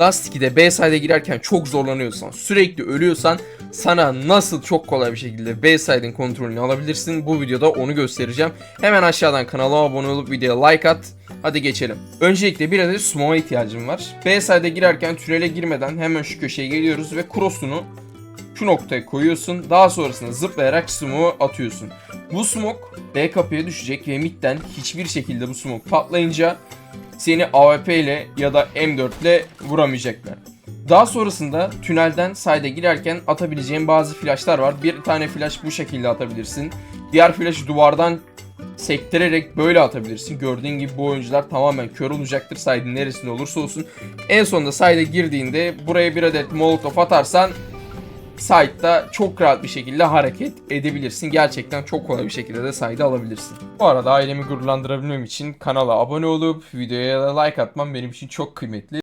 Dust 2'de B side'e girerken çok zorlanıyorsan, sürekli ölüyorsan sana nasıl çok kolay bir şekilde B side'in kontrolünü alabilirsin. Bu videoda onu göstereceğim. Hemen aşağıdan kanala abone olup videoya like at. Hadi geçelim. Öncelikle bir adet smoke'a ihtiyacım var. B side'e girerken tünele girmeden hemen şu köşeye geliyoruz ve cross'unu şu noktaya koyuyorsun. Daha sonrasında zıplayarak smoke'u atıyorsun. Bu smoke B kapıya düşecek ve midden hiçbir şekilde bu smoke patlayınca seni AWP ile ya da M4 ile vuramayacaklar. Daha sonrasında tünelden side'e girerken atabileceğin bazı flashlar var. Bir tane flash bu şekilde atabilirsin. Diğer flash duvardan sektirerek böyle atabilirsin. Gördüğün gibi bu oyuncular tamamen kör olacaktır side'in neresinde olursa olsun. En sonunda side'e girdiğinde buraya bir adet molotof atarsan site'da çok rahat bir şekilde hareket edebilirsin. Gerçekten çok kolay bir şekilde de site'ı alabilirsin. Bu arada ailemi gururlandırabilmem için kanala abone olup videoya like atmam benim için çok kıymetli.